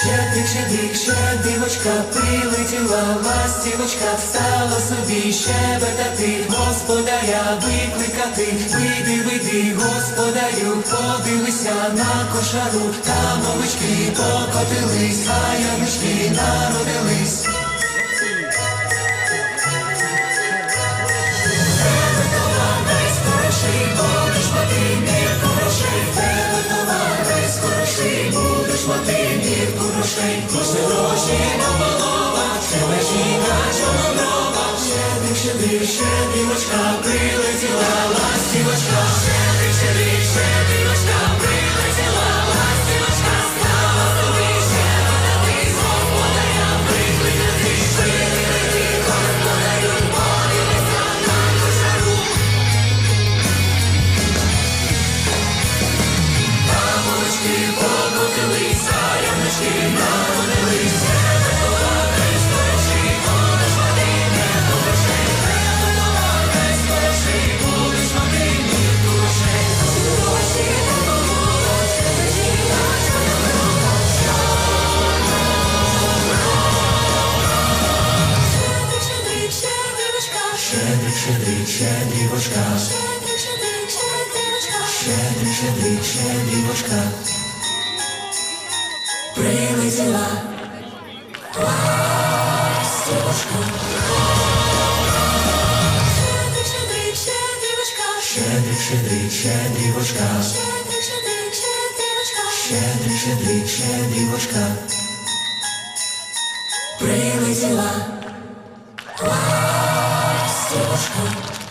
Щедрик, щедрик, щедрівочка, прилетіла ластівочка, стала собі. Щебетати, господаря викликати, вийди, вийди, господарю, подивися на кошару, там овечки покотились, а янички народились. Щедрик, щедрик, щедрівочка, прилетіла ластівочка, щедрик, щедрівочка, щедрик, щедрик, щедрівочка, прилетіла. Ластівочка. щедрик, щедрик, щедрівочка, Щедрик, щедрик, щедрівочка, щедрик, щедрик, щедрівочка,